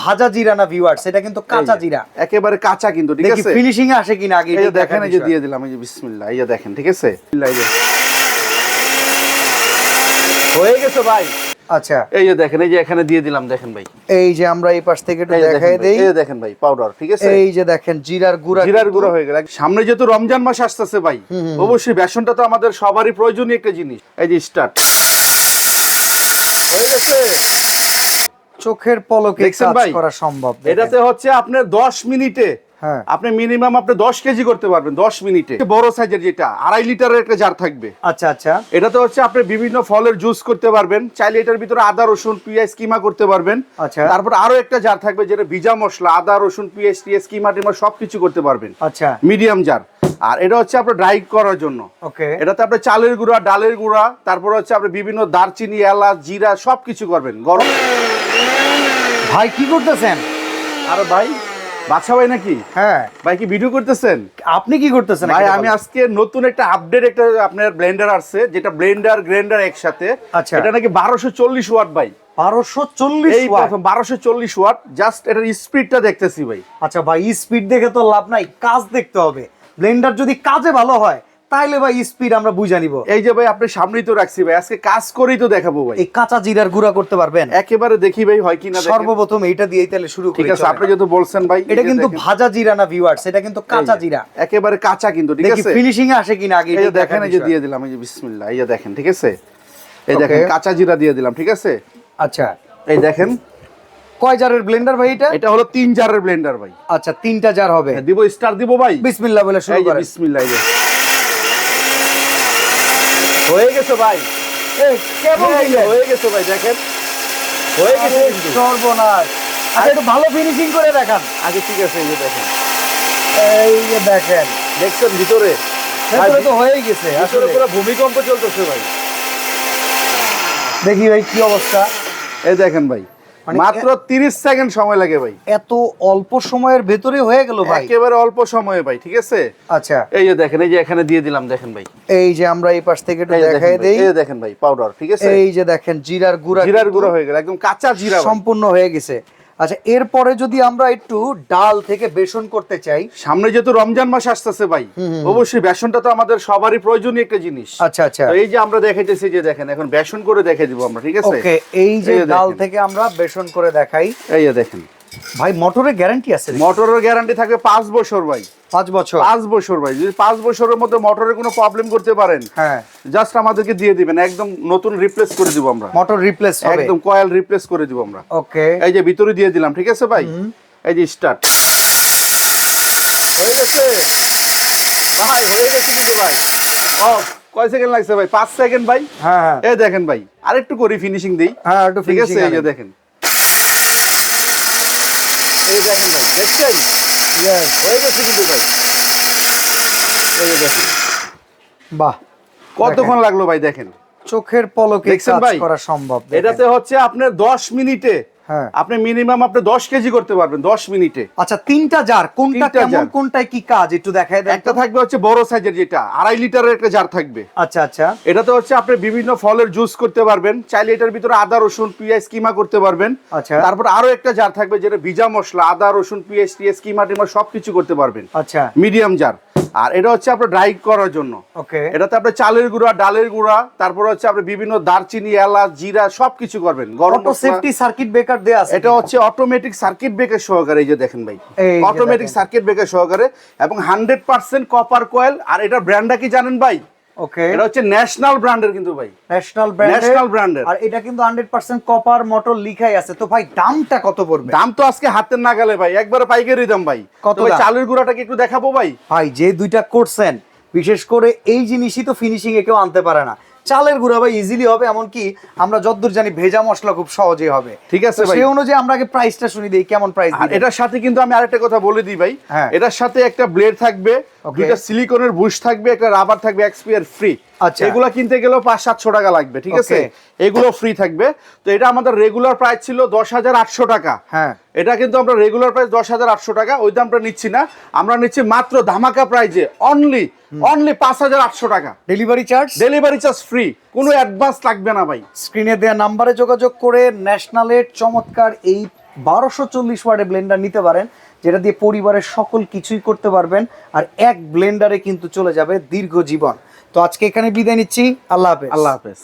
ভাজা জিরা না ভিউয়ার্স এটা কিন্তু কাঁচা জিরা একেবারে কাঁচা কিন্তু ঠিক আছে ফিনিশিং এ আসে কিনা আগে এই যে দেখেন এই যে দিয়ে দিলাম এই যে বিসমিল্লাহ এই যে দেখেন ঠিক আছে হয়ে গেছে ভাই আচ্ছা এই যে দেখেন এই যে এখানে দিয়ে দিলাম দেখেন ভাই এই যে আমরা এই পাশ থেকে একটু দেখাই দেই এই দেখেন ভাই পাউডার ঠিক আছে এই যে দেখেন জিরার গুঁড়া জিরার গুঁড়ো হয়ে গেল সামনে যেহেতু রমজান মাস আসতেছে ভাই অবশ্যই বেসনটা তো আমাদের সবারই প্রয়োজনীয় একটা জিনিস এই যে স্টার্ট হয়ে গেছে চোখের পলকে কাজ করা সম্ভব এটাতে হচ্ছে আপনার 10 মিনিটে হ্যাঁ। আপনি মিনিমাম আপনি 10 কেজি করতে পারবেন 10 মিনিটে। বড় সাইজের যেটা আড়াই লিটারের একটা জার থাকবে। আচ্ছা আচ্ছা। এটাতে হচ্ছে আপনি বিভিন্ন ফলের জুস করতে পারবেন চাইলে এটার ভিতরে আদা রসুন পেঁয়াজ কিমা করতে পারবেন। আচ্ছা। তারপর আরও একটা জার থাকবে যেটা ভিজা মশলা আদা রসুন পেঁয়াজ টিয়াজ কিমা টিমা সবকিছু করতে পারবেন। আচ্ছা। মিডিয়াম জার আর এটা হচ্ছে আপনার ড্রাই করার জন্য। ওকে। এটাতে আপনি চালের গুঁড়া ডালের গুঁড়া তারপর হচ্ছে আপনি বিভিন্ন দারচিনি এলাচ জিরা সবকিছু করবেন গরম। ভাই কি করতেছেন? আর ভাই বাচ্চা ভাই নাকি? হ্যাঁ। ভাই কি ভিডিও করতেছেন? আপনি কি করতেছেন ভাই আমি আজকে নতুন একটা আপডেট একটা আপনার ব্লেন্ডার আসছে যেটা ব্লেন্ডার গ্রাইন্ডার একসাথে। আচ্ছা। এটা নাকি বারোশো চল্লিশ ওয়াট ভাই। বারোশো চল্লিশ বারোশো চল্লিশ ওয়াট জাস্ট এটার স্পিডটা দেখতেছি ভাই। আচ্ছা ভাই স্পিড দেখে তো লাভ নাই কাজ দেখতে হবে। ব্লেন্ডার যদি কাজে ভালো হয় তাইলে ভাই স্পিড আমরা বুঝে নিব। এই যে ভাই আপনি সামনেই তো রাখছি ভাই আজকে কাজ করেই তো দেখাবো ভাই। এই কাঁচা জিরার গুঁড়া করতে পারবেন? একেবারে দেখি ভাই হয় কিনা। সর্বপ্রথম এইটা দিয়েই তাহলে শুরু করি ঠিক আছে আপনি যেহেতু বলছেন ভাই এটা কিন্তু। ভাজা জিরা না ভিউয়ার্স এটা কিন্তু কাঁচা জিরা। একেবারে কাঁচা কিন্তু ঠিক দেখি আছে? ফিনিশিং এ আসে কিনা আগে এই যে দেখেন এই যে দিয়ে দিলাম এই যে বিসমিল্লাহ এই যে দেখেন ঠিক আছে? এই দেখেন কাঁচা জিরা দিয়ে দিলাম ঠিক আছে? আচ্ছা। এই দেখেন। কয় জারের ব্লেন্ডার ভাই এটা? এটা হলো তিন জারের ব্লেন্ডার ভাই। আচ্ছা তিনটা জার হবে। হ্যাঁ, দিব স্টার দিব ভাই। বিসমিল্লাহ বলে শুরু করেন। বিসমিল্লাহ গেছে ভাই? কেমন এই যে, দিলেন? হয়ে গেছে ভাই দেখেন। হয়ে গেছে সর্বনাশ। আচ্ছা একটু ভালো ফিনিশিং করে দেখান। আগে ঠিক আছে এই যে দেখেন। এই যে দেখেন। দেখছেন ভিতরে? ভেতরে তো হয়েই গেছে আসলে। পুরো ভূমিকম্প চলতেছে ভাই। দেখি ভাই কি অবস্থা? এই দেখেন ভাই মাত্র 30 সেকেন্ড সময় লাগে ভাই। এত অল্প সময়ের ভেতরে হয়ে গেল ভাই। একেবারে অল্প সময়ে ভাই ঠিক আছে? আচ্ছা। এই যে দেখেন এই যে এখানে দিয়ে দিলাম দেখেন ভাই। এই যে আমরা এই পাশ থেকে একটু এই যে দেখেন দেখাই দেই। এই দেখেন ভাই পাউডার ঠিক আছে? এই যে দেখেন জিরার গুঁড়া জিরার গুঁড়া হয়ে গেল একদম কাঁচা জিরা সম্পূর্ণ হয়ে গেছে। আচ্ছা এরপরে যদি আমরা একটু ডাল থেকে বেসন করতে চাই সামনে যেহেতু রমজান মাস আসতেছে ভাই অবশ্যই বেসনটা তো আমাদের সবারই প্রয়োজনীয় একটা জিনিস। আচ্ছা আচ্ছা। এই যে আমরা দেখেছি যে দেখেন এখন বেসন করে দেখে দিব আমরা ঠিক আছে? ওকে এই যে ডাল থেকে আমরা বেসন করে দেখাই। এই যে দেখেন। ভাই মোটরের গ্যারান্টি আছে মোটরের গ্যারান্টি থাকবে পাঁচ বছর ভাই। পাঁচ বছর। পাঁচ বছর ভাই যদি পাঁচ বছরের মধ্যে মোটরের কোনো প্রবলেম করতে পারেন হ্যাঁ। জাস্ট আমাদেরকে দিয়ে দিবেন একদম নতুন রিপ্লেস করে দিব আমরা। মোটর রিপ্লেস একদম কয়েল রিপ্লেস করে দিব আমরা। ওকে। এই যে ভিতরে দিয়ে দিলাম ঠিক আছে ভাই? এই যে স্টার্ট হয়ে গেছে? ভাই হয়ে গেছে কিন্তু ভাই। কয় সেকেন্ড লাগছে ভাই? পাঁচ সেকেন্ড ভাই? হ্যাঁ হ্যাঁ। এই দেখেন ভাই আরেকটু করি ফিনিশিং দেই। হ্যাঁ একটু ঠিক আছে এই যে দেখেন। এই দেখেন ভাই দেখছেন? হয়ে গেছে কিন্তু ভাই এই বাহ কতক্ষণ লাগল ভাই দেখেন? চোখের পলকে কাজ? করা সম্ভব এটাতে হচ্ছে আপনার 10 মিনিটে আপনি মিনিমাম আপনি 10 কেজি করতে পারবেন 10 মিনিটে। আচ্ছা তিনটা জার কোনটা কেমন কোনটায় কি কাজ? একটু দেখায় দেন একটা থাকবে হচ্ছে বড় সাইজের যেটা আড়াই লিটারের একটা জার থাকবে। আচ্ছা আচ্ছা। এটাতে হচ্ছে আপনি বিভিন্ন ফলের জুস করতে পারবেন চাইলে এটার ভিতরে আদা রসুন পেঁয়াজ কিমা করতে পারবেন। আচ্ছা। তারপর আরও একটা জার থাকবে যেটা ভিজা মশলা আদা রসুন পেঁয়াজ টিয়াজ কিমা টিমা সবকিছু করতে পারবেন। আচ্ছা। মিডিয়াম জার আর এটা হচ্ছে আপনার ড্রাই করার জন্য। ওকে এটাতে আপনার চালের গুঁড়া ডালের গুঁড়া তারপর হচ্ছে আপনি বিভিন্ন দারচিনি এলাচ জিরা সবকিছু করবেন। গরম সেফটি সার্কিট ব্রেকার দেয়া আছে এটা হচ্ছে অটোমেটিক সার্কিট ব্রেকার সহকারে এই যে দেখেন ভাই। অটোমেটিক সার্কিট ব্রেকার সহকারে এবং হান্ড্রেড পার্সেন্ট কপার কয়েল আর এটার ব্র্যান্ডটা কি জানেন ভাই? ওকে এটা হচ্ছে ন্যাশনাল ব্র্যান্ডের কিন্তু ভাই। ন্যাশনাল ব্র্যান্ড ন্যাশনাল ব্র্যান্ডের আর এটা কিন্তু 100% কপার মোটর লিখাই আছে। তো ভাই দামটা কত পড়বে? দাম তো আজকে হাতের নাগালে ভাই একবারে পাইকারি দাম ভাই। কত তো ভাই দাম? চালের গুঁড়াটা কি একটু দেখাবো ভাই? ভাই যে দুইটা করছেন বিশেষ করে এই জিনিসই তো ফিনিশিং এ কেউ আনতে পারে না। চালের গুঁড়া ভাই ইজিলি হবে এমনকি আমরা যতদূর জানি ভেজা মশলা খুব সহজেই হবে। ঠিক আছে সেই অনুযায়ী আমরা আগে প্রাইসটা শুনি দিই কেমন প্রাইস এটার সাথে কিন্তু আমি আরেকটা কথা বলে দিই ভাই। হ্যাঁ। এটার সাথে একটা ব্লেড থাকবে. দুইটা সিলিকনের বুশ থাকবে একটা রাবার থাকবে এক্সপিয়ার ফ্রি। আচ্ছা। এগুলো কিনতে গেলেও পাঁচ সাতশো টাকা লাগবে ঠিক আছে? এগুলো ফ্রি থাকবে। তো এটা আমাদের রেগুলার প্রাইস ছিল দশ হাজার আটশো টাকা। হ্যাঁ। এটা কিন্তু আমরা রেগুলার প্রাইস দশ হাজার আটশো টাকা ওই দামটা নিচ্ছি না। আমরা নিচ্ছি মাত্র ধামাকা প্রাইজে অনলি অনলি পাঁচ হাজার আটশো টাকা। Delivery charge delivery charge free কোনো অ্যাডভান্স লাগবে না ভাই। স্ক্রিনে দেওয়া নাম্বারে যোগাযোগ করে ন্যাশনালের চমৎকার এই বারোশো চল্লিশ ওয়ার্ডে ব্লেন্ডার নিতে পারেন। যেটা দিয়ে পরিবারের সকল কিছুই করতে পারবেন আর এক ব্লেন্ডারে কিন্তু চলে যাবে দীর্ঘ জীবন। তো আজকে এখানে বিদায় নিচ্ছি। আল্লাহ হাফেজ। আল্লাহ হাফেজ।